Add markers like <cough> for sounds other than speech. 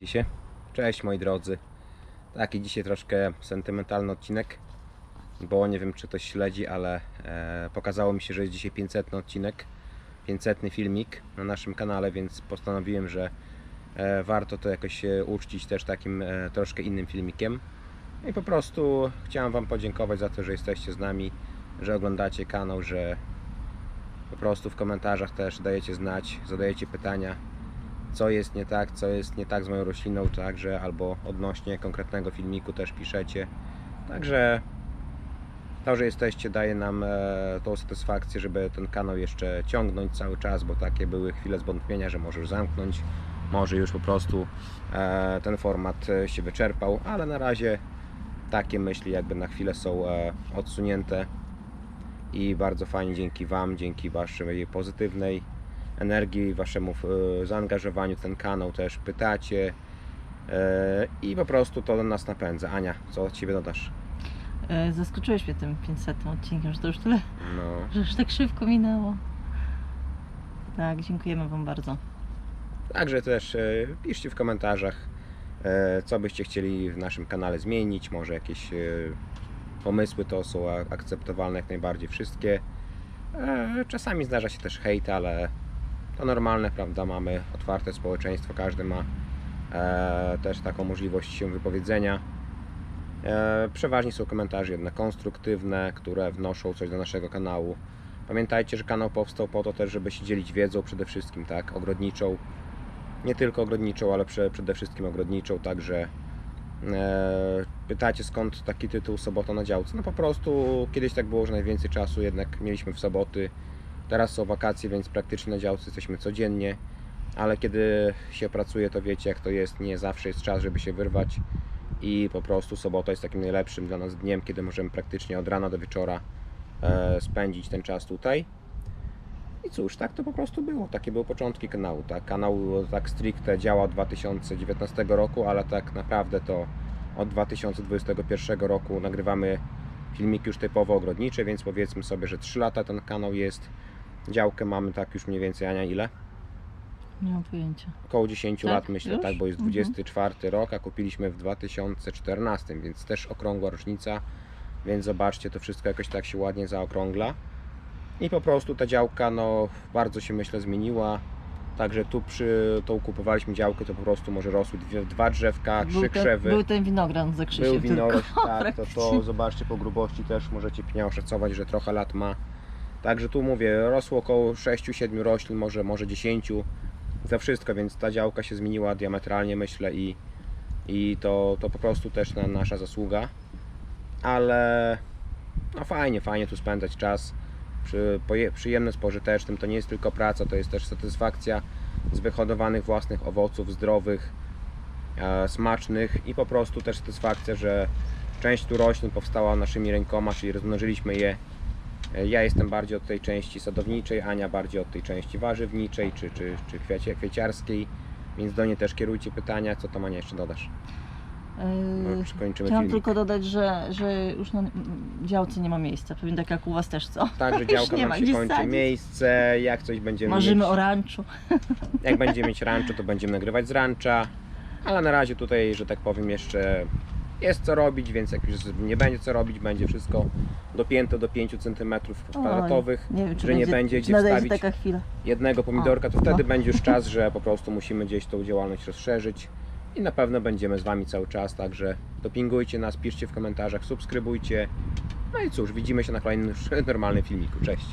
Dzisiaj. Cześć moi drodzy. Taki dzisiaj troszkę sentymentalny odcinek, bo nie wiem czy ktoś śledzi, ale e, pokazało mi się, że jest dzisiaj 500 odcinek, 500 filmik na naszym kanale, więc postanowiłem, że e, warto to jakoś uczcić też takim e, troszkę innym filmikiem. I po prostu chciałem Wam podziękować za to, że jesteście z nami, że oglądacie kanał, że po prostu w komentarzach też dajecie znać, zadajecie pytania, co jest nie tak, co jest nie tak z moją rośliną, także albo odnośnie konkretnego filmiku też piszecie. Także to, że jesteście daje nam e, tą satysfakcję, żeby ten kanał jeszcze ciągnąć cały czas, bo takie były chwile zwątpienia, że możesz zamknąć, może już po prostu e, ten format e, się wyczerpał, ale na razie takie myśli jakby na chwilę są e, odsunięte i bardzo fajnie dzięki Wam, dzięki Waszej pozytywnej energii, Waszemu e, zaangażowaniu ten kanał też pytacie e, i po prostu to nas napędza. Ania, co od Ciebie dodasz? E, Zaskoczyłeś mnie tym 500 odcinkiem, że to już tyle, No, że już tak szybko minęło. Tak, dziękujemy Wam bardzo. także też piszcie w komentarzach, co byście chcieli w naszym kanale zmienić, może jakieś pomysły to są akceptowalne jak najbardziej wszystkie. Czasami zdarza się też hejt, ale to normalne, prawda? Mamy otwarte społeczeństwo, każdy ma e, też taką możliwość się wypowiedzenia. E, przeważnie są komentarze jednak konstruktywne, które wnoszą coś do naszego kanału. Pamiętajcie, że kanał powstał po to też, żeby się dzielić wiedzą przede wszystkim, tak, ogrodniczą. Nie tylko ogrodniczą, ale prze, przede wszystkim ogrodniczą, także e, pytacie skąd taki tytuł Sobota na działce. No po prostu kiedyś tak było, że najwięcej czasu jednak mieliśmy w soboty. Teraz są wakacje, więc praktycznie na działce jesteśmy codziennie, ale kiedy się pracuje, to wiecie jak to jest, nie zawsze jest czas, żeby się wyrwać i po prostu sobota jest takim najlepszym dla nas dniem, kiedy możemy praktycznie od rana do wieczora e, spędzić ten czas tutaj. I cóż, tak to po prostu było. Takie były początki kanału. Tak? Kanał tak stricte działa od 2019 roku, ale tak naprawdę to od 2021 roku nagrywamy filmiki już typowo ogrodnicze, więc powiedzmy sobie, że 3 lata ten kanał jest. Działkę mamy tak już mniej więcej, Ania, ile? Nie mam pojęcia. Około 10 Tak? lat myślę, Już? tak, bo jest Mhm. 24 rok, a kupiliśmy w 2014, więc też okrągła rocznica, więc zobaczcie, to wszystko jakoś tak się ładnie zaokrągla. I po prostu ta działka, no, bardzo się myślę zmieniła. Także tu przy tą kupowaliśmy działkę, to po prostu może rosły dwie, dwa drzewka, trzy ten, krzewy. był ten winogron za Krzysiem Był tylko, tak, to, to <laughs> zobaczcie po grubości też możecie oszacować, że trochę lat ma. Także tu mówię, rosło około 6-7 roślin, może, może 10 za wszystko, więc ta działka się zmieniła diametralnie myślę i, i to, to po prostu też na, nasza zasługa. Ale no fajnie, fajnie tu spędzać czas przy, przyjemnym, spożytecznym. To nie jest tylko praca, to jest też satysfakcja z wyhodowanych własnych owoców zdrowych, e, smacznych i po prostu też satysfakcja, że część tu roślin powstała naszymi rękoma, czyli rozmnożyliśmy je. E, Ja jestem bardziej od tej części sadowniczej, Ania bardziej od tej części warzywniczej czy, czy, czy kwiacie, kwieciarskiej, więc do niej też kierujcie pytania. Co tam Ania jeszcze dodasz? No, już kończymy Chciałam filmik. tylko dodać, że, że już na działce nie ma miejsca. Pewnie tak jak u Was też, co? Także <laughs> Już działka nie nam ma się gdzie kończy sadzić. miejsce, jak coś będziemy Marzymy mieć, o ranczu. jak będziemy mieć rancho, to będziemy nagrywać z rancha, ale na razie tutaj, że tak powiem, jeszcze jest co robić, więc jak już nie będzie co robić, będzie wszystko dopięte do 5 cm kwadratowych, nie wiem, czy że nie będzie, gdzie wstawić taka chwila. jednego pomidorka, to wtedy no. będzie już <laughs> czas, że po prostu musimy gdzieś tą działalność rozszerzyć i na pewno będziemy z Wami cały czas, także dopingujcie nas, piszcie w komentarzach, subskrybujcie. No i cóż, widzimy się na kolejnym <laughs> normalnym filmiku. Cześć!